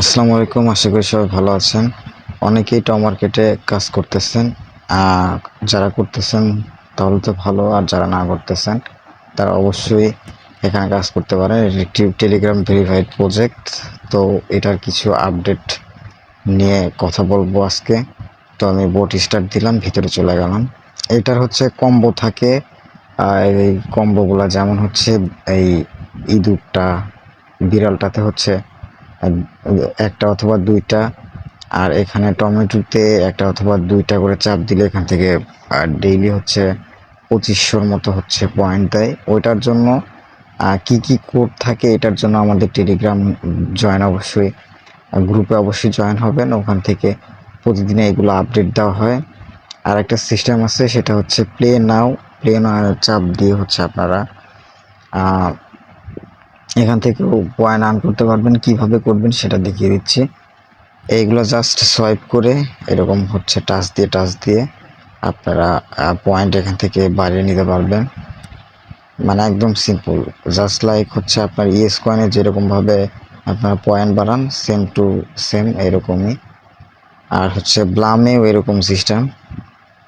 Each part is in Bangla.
আসসালামু আলাইকুম, আশা করি সবাই ভালো আছেন। অনেকেই টপ মার্কেটে কাজ করতেছেন যারা করতেছেন তাহলে তো ভালো, আর যারা না করতেছেন তারা অবশ্যই এখানে কাজ করতে পারেন। এটি একটি টেলিগ্রাম ভেরিফাইড প্রজেক্ট তো এটার কিছু আপডেট নিয়ে কথা বলব আজকে। তো আমি বোট স্টার্ট দিলাম, ভিতরে চলে গেলাম। এটার হচ্ছে কম্বো থাকে এই কম্বোগুলো যেমন হচ্ছে, এই ইঁদুরটা, বিড়ালটাতে হচ্ছে একটা অথবা দুইটা, আর এখানে টমেটোতে একটা অথবা দুইটা করে চাপ দিলে এখান থেকে ডেইলি হচ্ছে পঁচিশশোর মতো হচ্ছে পয়েন্ট দেয়। ওইটার জন্য কি কি কোড থাকে এটার জন্য আমাদের টেলিগ্রাম জয়েন অবশ্যই গ্রুপে অবশ্যই জয়েন হবেন। ওখান থেকে প্রতিদিনে এগুলো আপডেট দেওয়া হয়। আর একটা সিস্টেম আছে, সেটা হচ্ছে প্লে নাও প্লে নাও চাপ দিয়ে হচ্ছে আপনারা এখান থেকেও পয়েন্ট আর্ন করতে পারবেন, কীভাবে করবেন সেটা দেখিয়ে দিচ্ছি। এইগুলো জাস্ট সোয়াইপ করে এরকম হচ্ছে টাচ দিয়ে টাচ দিয়ে আপনারা পয়েন্ট এখান থেকে বাড়িয়ে নিতে পারবেন। মানে একদম সিম্পল জাস্ট লাইক হচ্ছে আপনার ইএস কয়েনে যেরকমভাবে আপনারা পয়েন্ট বাড়ান সেম টু সেম এরকমই। আর হচ্ছে ব্লামেও এরকম সিস্টেম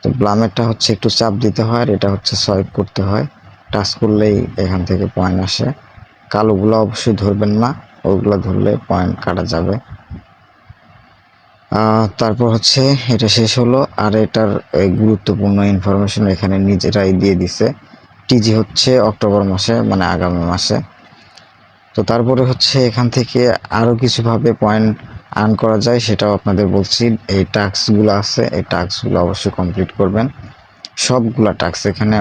তো ব্লামেরটা হচ্ছে একটু চাপ দিতে হয় আর এটা হচ্ছে সোয়াইপ করতে হয়। টাচ করলেই এখান থেকে পয়েন্ট আসে। কালোগুলো অবশ্যই ধরবেন না, ওগুলো ধরলে পয়েন্ট কাটা যাবে। তারপর হচ্ছে এটা শেষ হলো, আর এটার গুরুত্বপূর্ণ ইনফরমেশন এখানে নিজেরাই দিয়ে দিছে। টিজি হচ্ছে অক্টোবর মাসে মানে আগামী মাসে। তো তারপরে হচ্ছে এখান থেকে আরও কিছুভাবে পয়েন্ট আর্ন করা যায়, সেটাও আপনাদের বলছি। এই টাস্কগুলো আছে, এই টাস্কগুলো অবশ্যই কমপ্লিট করবেন। সবগুলা টাস্ক এখানে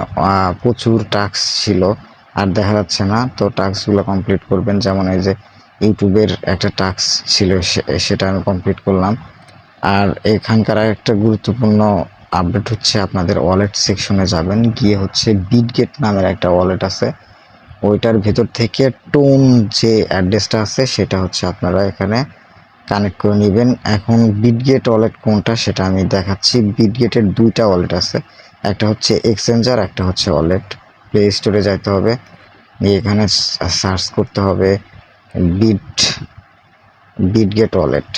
প্রচুর টাস্ক ছিল। আর দেখা যাচ্ছে না। তো টাস্কগুলো কমপ্লিট করবেন। যেমন এই যে ইউটিউবের একটা টাস্ক ছিল সেটা আমি কমপ্লিট করলাম। আর এখানকার একটা গুরুত্বপূর্ণ আপডেট হচ্ছে আপনাদের ওয়ালেট সেকশনে যাবেন। গিয়ে হচ্ছে বিটগেট নামের একটা ওয়ালেট আছে। ওইটার ভেতর থেকে টোন যে অ্যাড্রেসটা আছে, সেটা হচ্ছে আপনারা এখানে কানেক্ট করে নেবেন। এখন বিটগেট ওয়ালেট কোনটা, সেটা আমি দেখাচ্ছি। বিটগেটের দুইটা ওয়ালেট আছে। একটা হচ্ছে এক্সচেঞ্জার একটা হচ্ছে ওয়ালেট প্লে স্টোরে যাইতে হবে। গিয়ে এখানে সার্চ করতে হবে বিট বিটগেট ওয়ালেট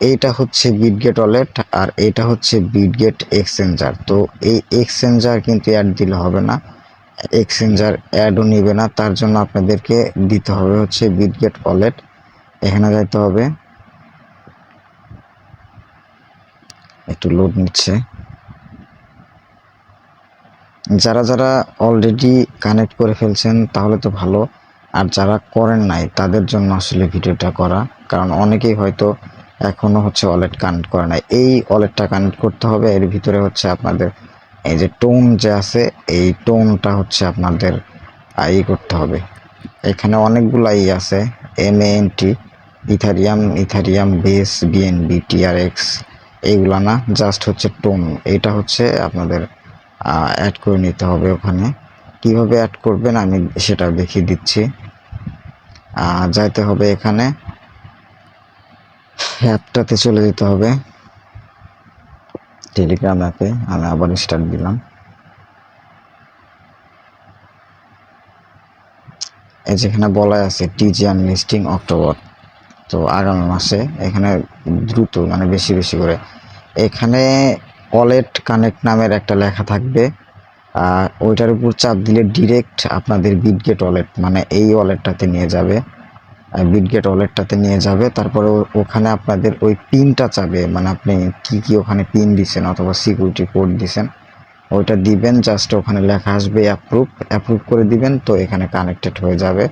এইটা হচ্ছে বিটগেট ওয়ালেট আর এটা হচ্ছে বিটগেট এক্সচেঞ্জার তো এই এক্সচেঞ্জার কিন্তু অ্যাড দিলে হবে না। এক্সচেঞ্জার অ্যাডও নেবে না। তার জন্য আপনাদেরকে দিতে হবে হচ্ছে বিটগেট ওয়ালেট এখানে যাইতে হবে। একটু লোড নিচ্ছে। যারা যারা অলরেডি কানেক্ট করে ফেলছেন, তাহলে তো ভালো। আর যারা করেন নাই, তাদের জন্য আসলে ভিডিওটা করা। কারণ অনেকেই হয়তো এখনও হচ্ছে ওয়ালেট কানেক্ট করে নাই। এই ওয়ালেটটা কানেক্ট করতে হবে, এর ভিতরে হচ্ছে আপনাদের এই যে টোন যে আছে, এই টোনটা হচ্ছে আপনাদের ই করতে হবে। এখানে অনেকগুলো ই আছে M N T Ethereum Ethereum base BNB TRX এইগুলা না জাস্ট হচ্ছে টোন এটা হচ্ছে আপনাদের অ্যাড করে নিতে হবে ওখানে। কীভাবে অ্যাড করবেন আমি সেটা দেখিয়ে দিচ্ছি। যাইতে হবে এখানে। অ্যাপটাতে চলে যেতে হবে। টেলিগ্রাম অ্যাপে আমি আবার স্টার্ট দিলাম। এই যেখানে বলা আছে টিজি লিস্টিং অক্টোবর তো আগামী মাসে এখানে দ্রুত মানে বেশি বেশি করে। এখানে ওয়ালেট কানেক্ট নামের একটা লেখা থাকবে। ওইটার উপর চাপ দিলে ডিরেক্ট আপনাদের বিটগেট ওয়ালেট মানে এই ওয়ালেটটাতে নিয়ে যাবে। বিটগেট ওয়ালেটটাতে নিয়ে যাবে, তারপরে ওখানে আপনাদের ওই পিনটা চাবে মানে আপনি কি কি ওখানে পিন দিছেন অথবা সিকিউরিটি কোড দিছেন, ওইটা দিবেন জাস্ট ওখানে লেখা আসবে অ্যাপ্রুভ অ্যাপ্রুভ করে দিবেন, তো এখানে কানেক্টেড হয়ে যাবে,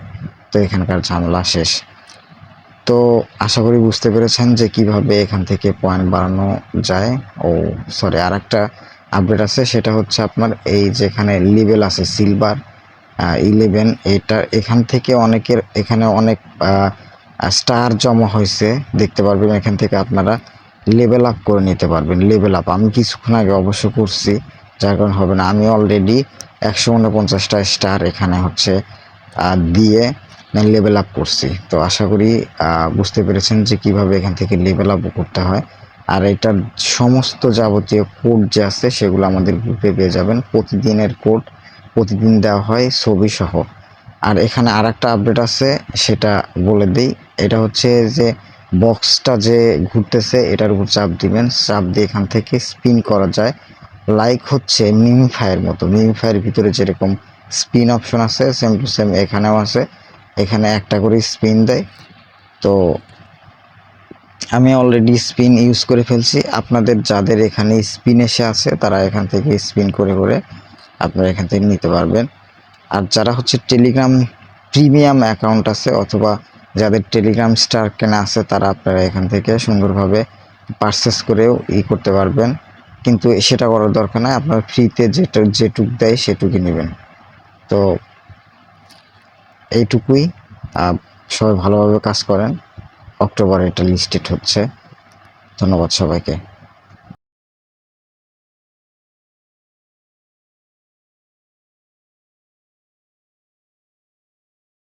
তো এখানকার ঝামেলা শেষ। তো আশা করি বুঝতে পেরেছেন যে কীভাবে এখান থেকে পয়েন্ট বাড়ানো যায়। ও সরি আর একটা আপডেট আছে, সেটা হচ্ছে আপনার এই যেখানে লেভেল আছে সিলভার ইলেভেন এটা এখান থেকে অনেকের, এখানে অনেক স্টার জমা হয়েছে। দেখতে পারবেন এখান থেকে আপনারা লেভেল আপ করে নিতে পারবেন লেভেল আপ আমি কিছুক্ষণ আগে অবশ্য করছি, যার কারণে হবে না। আমি অলরেডি একশো উনপঞ্চাশটা স্টার এখানে হচ্ছে দিয়ে লেভেল আপ করছি। তো আশা করি বুঝতে পেরেছেন যে কীভাবে এখান থেকে লেভেল আপ করতে হয়। আর এটার সমস্ত যাবতীয় কোড যে আছে, সেগুলো আমাদের গ্রুপে পেয়ে যাবেন। প্রতিদিনের কোড প্রতিদিন দেওয়া হয় ছবি সহ আর এখানে আর একটা আপডেট আছে, সেটা বলে দিই। এটা হচ্ছে যে বক্সটা যে ঘুরতেছে, এটার উপর চাপ দিবেন। চাপ দিয়ে এখান থেকে স্পিন করা যায়। লাইক হচ্ছে মিমিফায়ের মতো। মিমিফায়ের ভিতরে যেরকম স্পিন অপশন আছে সেম টু সেম এখানেও আছে। এখানে একটা করে স্পিন দেয়। তো আমি অলরেডি স্পিন ইউজ করে ফেলছি। আপনাদের যাদের এখানে স্পিন এসে আছে, তারা এখান থেকে স্পিন করে করে আপনারা এখান থেকে নিতে পারবেন। আর যারা হচ্ছে টেলিগ্রাম প্রিমিয়াম অ্যাকাউন্ট আছে, অথবা যাদের টেলিগ্রাম স্টার কেনা আছে, তারা আপনারা এখান থেকে সুন্দরভাবে পারচেস করেও ই করতে পারবেন। কিন্তু সেটা করার দরকার নাই, আপনার ফ্রিতে যেটা যেটুক দেয়, সেটুকুই নেবেন। তো এইটুকুই। সবাই ভালোভাবে কাজ করেন। অক্টোবরে এটা লিস্টেড হচ্ছে। ধন্যবাদ সবাইকে।